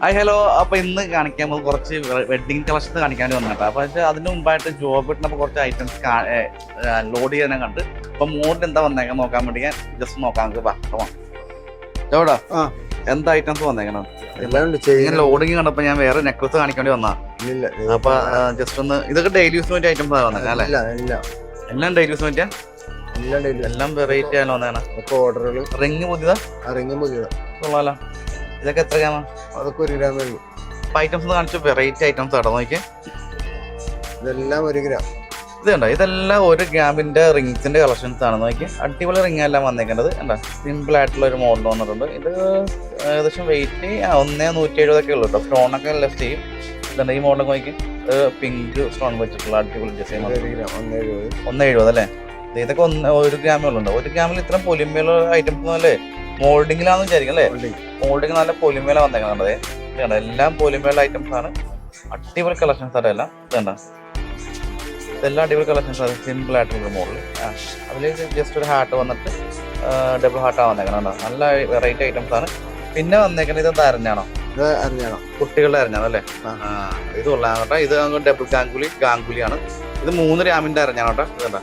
Hi hello. അപ്പൊ ഇന്ന് കാണിക്കാൻ പോകുന്നത് കുറച്ച് വെഡിങ് കളക്ഷൻ കാണിക്കാൻ വന്നിട്ടാ അപ്പൊ പക്ഷേ അതിന് മുമ്പായിട്ട് ജോബ് കിട്ടുന്നപ്പോൾ കുറച്ച് ഐറ്റംസ് ലോഡ് ചെയ്യാൻ കണ്ട്. അപ്പൊ മോഡിൽ എന്താ വന്നേക്കാൻ നോക്കാൻ വേണ്ടി ഞാൻ ജസ്റ്റ് നോക്കാൻ നമുക്ക് ആ. എന്താ ഐറ്റംസ് വന്നേക്കണം? ഇങ്ങനെ ലോഡിങ് കണ്ടപ്പോ ഞാൻ വേറെ നെക്ലസ് കാണിക്കാൻ വേണ്ടി വന്നാ ഇല്ല അപ്പൊ ജസ്റ്റ് ഒന്ന് ഇതൊക്കെ ഡെയിലി യൂസിന് വേണ്ടി ഐറ്റംസ് വന്നേക്കാം അല്ലേ? എല്ലാം ഡെയിലി യൂസിന് വേണ്ടിയാ? എല്ലാം വെറൈറ്റി ആയാലും വന്നേക്കണം? ഓർഡറുകൾ റിങ് പുതിയതാ? റിങ് പുതിയതാ. കൊള്ളാലോ. ഇതൊക്കെ എത്ര ഗ്രാമാ അതൊക്കെ ഒരു ഗ്രാം വരും ഐറ്റംസ് കാണിച്ചു വെറൈറ്റി ഐറ്റംസ് ആട്ടോ നോക്കി ഇതെല്ലാം ഒരു ഗ്രാം. ഇത് കണ്ടോ ഇതെല്ലാം ഒരു ഗ്രാമിന്റെ റിങ്സിന്റെ കളക്ഷൻസ് ആണ് നോക്കി അടിപൊളി റിംഗ് എല്ലാം വന്നേക്കുന്നത് കണ്ടോ? സിമ്പിൾ ആയിട്ടുള്ള ഒരു മോഡൽ വന്നിട്ടുണ്ട്. ഇത് ഏകദേശം വെയിറ്റ് ഒന്നേ നൂറ്റി എഴുപതൊക്കെ ഉള്ളൂ കേട്ടോ സ്റ്റോൺ ഒക്കെ ലെഫ്റ്റ് ചെയ്യും ഇതുണ്ട് ഈ മോഡൽ നോക്കി പിങ്ക് സ്റ്റോൺ വെച്ചിട്ടുള്ള അടിപൊളി ഡിസൈൻ ഒന്നേ എഴുപത്. അല്ലേ? ഇത് ഇതൊക്കെ ഒന്ന് ഒരു ഗ്രാമേ ഉള്ളൂ ഒരു ഗ്രാമിൽ ഇത്ര പൊലിമയുള്ള ഐറ്റംസ് അല്ലേ മോൾഡിങ്ങിലാന്ന് വിചാരിക്കും അല്ലേ. മോൾഡിങ് നല്ല പൊലിമേല വന്നേക്കുന്നത് ഇത് കണ്ടോ എല്ലാം പൊലിമേല ഐറ്റംസ് ആണ്. അടിപൊളി കളക്ഷൻസ് ആണ് എല്ലാം ഇത് കണ്ടോ ഇതെല്ലാം അടിപൊളി കളക്ഷൻസ് ആണ്. സിമ്പിൾ ആയിട്ടുള്ള മോഡൽ അതിൽ ജസ്റ്റ് ഒരു ഹാർട്ട് വന്നിട്ട് ഡബിൾ ഹാർട്ടാണ് വന്നേക്കണം കണ്ടോ? നല്ല വെറൈറ്റി ഐറ്റംസ് ആണ്. പിന്നെ വന്നേക്കുന്നത് ഇത് അരഞ്ഞാണോ? ഇത് അറിഞ്ഞാണോ കുട്ടികളുടെ അരഞ്ഞാണോ അല്ലേ? ഇത് കൊള്ളാം കേട്ടോ. ഇത് ഡബിൾ ഗാംഗുലി ഗാംഗുലിയാണ്. ഇത് മൂന്ന് രാമിന്റെ അരഞ്ഞാണ് കേട്ടോ.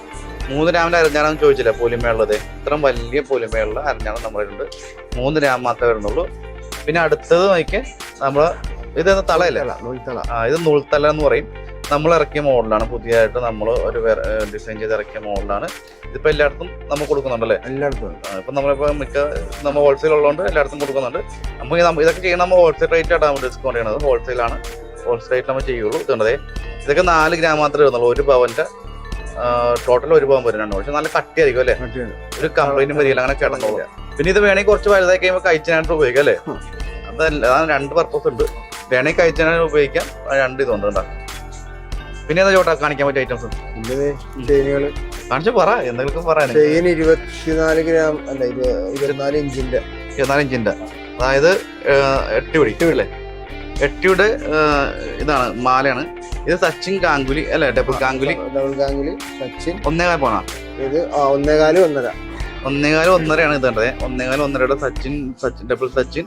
മൂന്ന് രാമിന്റെ അരഞ്ഞാണെന്ന് ചോദിച്ചില്ല പൊലിമയുള്ളത് ഇത്രയും വലിയ പൊലിമയുള്ള അരഞ്ഞാണ് നമ്മുടെ ഉണ്ട് മൂന്ന് രാം മാത്രമേ വരുന്നുള്ളൂ പിന്നെ അടുത്തത് നോക്കി നമ്മൾ ഇത് തളയല്ലേ? ആ ഇത് നൂൽത്തല എന്ന് പറയും. നമ്മൾ ഇറക്കിയ മോഡലാണ് പുതിയതായിട്ട് നമ്മൾ ഒരു ഡിസൈൻ ചെയ്ത് ഇറക്കിയ മോഡലാണ്. ഇതിപ്പോൾ എല്ലായിടത്തും നമ്മൾ കൊടുക്കുന്നുണ്ടല്ലേ? എല്ലായിടത്തും ഇപ്പം നമ്മളിപ്പോൾ മിക്ക നമ്മൾ ഹോൾസെയിൽ ഉള്ളതുകൊണ്ട് എല്ലായിടത്തും കൊടുക്കുന്നുണ്ട്. നമുക്ക് ഇതൊക്കെ ചെയ്യണം നമ്മൾ ഹോൾസെയിൽ റേറ്റ് ആയിട്ടാണ് നമ്മൾ ഡിസ്കൗണ്ട് ചെയ്യണത്. ഹോൾസെയിലാണ് ഹോൾസെയിൽ റേറ്റ് നമ്മൾ ചെയ്യുള്ളൂ. ഇതുണ്ടേ ഇതൊക്കെ നാല് ഗ്രാം മാത്രമേ വരുന്നുള്ളൂ ഒരു പവന്റെ ടോട്ടൽ ഒരു പോകാൻ പറ്റുന്നുണ്ട് പക്ഷെ നല്ല കട്ടിയായിരിക്കും അല്ലേ? ഒരു കംപ്ലൈന്റും വരില്ല അങ്ങനെ കിടന്നില്ല പിന്നെ ഇത് വേണമെങ്കിൽ കുറച്ച് വലുതായി കഴിയുമ്പോൾ കഴിച്ചാനായിട്ട് ഉപയോഗിക്കാം അല്ലേ? അതല്ല അതാണ് രണ്ട് പർപ്പസ് ഉണ്ട്. വേണമെങ്കിൽ കഴിച്ചാനായിട്ട് ഉപയോഗിക്കാം രണ്ട് ഇതുണ്ട് കേട്ടോ. പിന്നെ എന്താ ചോട്ടാ കാണിക്കാൻ പറ്റിയ ഐറ്റംസ് ചെയിനുകൾ കാണിച്ചു പറ എന്തെങ്കിലും പറയാൻ ചെയിൻ ഇരുപത്തിനാല് ഗ്രാം അല്ല ഇരു- ഇരുപത്തിനാല് ഇഞ്ചിന്റെ. ഇരുപത്തിനാല് ഇഞ്ചിന്റെ. അതായത് എട്ടുപിടി എട്ട് പിടി അല്ലേ? എട്ടിയുടെ ഇതാണ് മാലയാണ്. ഇത് സച്ചിൻ ഗാംഗുലി അല്ലേ ഡബിൾ ഗാംഗുലി? ഡബിൾ ഗാംഗുലി സച്ചിൻ. ഒന്നേകാൽ പോണ? ഇത് ഒന്നേകാൽ ഒന്നര. ഒന്നേകാൽ ഒന്നരയാണ് ഇത് കണ്ടത് ഒന്നേകാൽ ഒന്നരയുടെ സച്ചിൻ സച്ചിൻ ഡബിൾ സച്ചിൻ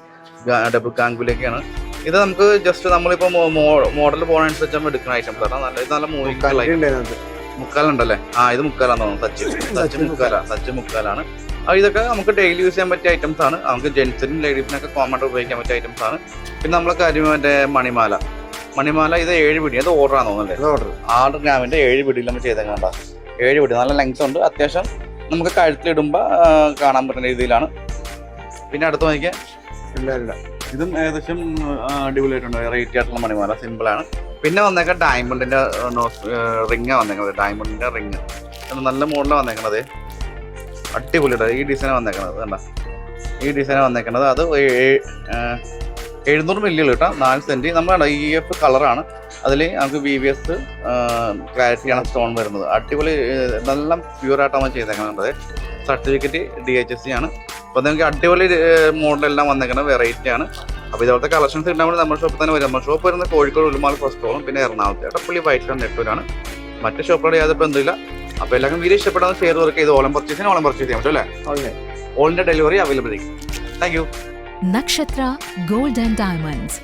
ഡബിൾ ഗാംഗുലിയൊക്കെയാണ്. ഇത് നമുക്ക് ജസ്റ്റ് നമ്മളിപ്പോ മോഡൽ പോണനുസരിച്ച് നമ്മൾ എടുക്കുന്ന ഐറ്റംസ് ആണ്. നല്ല ഇത് നല്ല മൂവിങ് മുക്കാലുണ്ടല്ലേ? ആ ഇത് മുക്കാലാന്ന് തോന്നുന്നു സച്ചിൻ. സച്ചിൻ മുക്കാല സച്ചിൻ മുക്കാലാണ്. ഇതൊക്കെ നമുക്ക് ഡെയിലി യൂസ് ചെയ്യാൻ പറ്റിയ ഐറ്റംസ് ആണ്. നമുക്ക് ജെൻസിനും ലേഡീസിനൊക്കെ കോമൺ ആയിട്ട് ഉപയോഗിക്കാൻ പറ്റിയ ഐറ്റംസ് ആണ്. പിന്നെ നമ്മളെ കാര്യം മറ്റേ മണിമാല. മണിമാല ഇത് ഏഴ് പിടി. അത് ഓർഡർ ആണെന്ന് തോന്നുന്നല്ലേ ഓർഡർ ആറ് ഗ്രാമിന്റെ ഏഴ് പിടിയിൽ നമ്മൾ ചെയ്തേക്കണ്ട ഏഴ് പിടി. നല്ല ലെങ്ത് ഉണ്ട്. അത്യാവശ്യം നമുക്ക് കഴുത്തിലിടുമ്പോൾ കാണാൻ പറ്റുന്ന രീതിയിലാണ്. പിന്നെ അടുത്ത് നോക്കിയാൽ ഇല്ല ഇല്ല. ഇതും ഏകദേശം അടിപൊളിയായിട്ടുണ്ട്. റേറ്റ് ആയിട്ടുള്ള മണിമാല. സിമ്പിൾ ആണ്. പിന്നെ വന്നേക്ക ഡയമണ്ടിന്റെ റിങ് വന്നേക്കുന്നത് ഡയമണ്ടിന്റെ റിങ് നല്ല മോഡലാണ് വന്നേക്കണത്. അടിപൊളിയുടെ ഈ ഡിസൈൻ വന്നേക്കണത് കണ്ട? ഈ ഡിസൈൻ വന്നേക്കണത്. അത് എഴുന്നൂറ് മില്ലി കേട്ടോ നാല് സെന്റ് നമ്മൾ ഇ എഫ് കളറാണ് അതിൽ നമുക്ക് ബി വി എസ് ക്ലാരിറ്റിയാണ് സ്റ്റോൺ വരുന്നത്. അടിപൊളി നല്ല പ്യൂർ ആയിട്ടാണ് ചെയ്തേക്കുന്നത്. Certificate D H S C ആണ്. അപ്പോൾ നിങ്ങൾക്ക് അടിപൊളി മോഡലെല്ലാം വന്നേക്കുന്ന വെറൈറ്റി ആണ്. അപ്പോൾ ഇതുപോലത്തെ കളക്ഷൻസ് വേണ്ടി നമ്മുടെ ഷോപ്പിൽ തന്നെ വരും. നമ്മുടെ ഷോപ്പ് വരുന്നത് കോഴിക്കോട് ഉള്ളുമാൾ ഫസ്റ്റോളും പിന്നെ എറണാകുളത്ത്. എടപ്പള്ളി വൈറ്റ് നെട്ടൂരാണ് മറ്റു ഷോപ്പുകളുടെ യാതൊരു ബന്ധമില്ല അപ്പോൾ എല്ലാവർക്കും വീഡിയോ ഇഷ്ടപ്പെടാൻ ഷെയർ വർക്ക് ചെയ്ത് ഓളം പർച്ചേസിന് ഓളം പർച്ചേസ് ചെയ്യാൻ പറ്റും അല്ലേ? ഓക്കെ. ഓളിന്റെ ഡെലിവറി അവൈലബിൾ ആയിരിക്കും. Thank you Nakshatra Gold and Diamonds,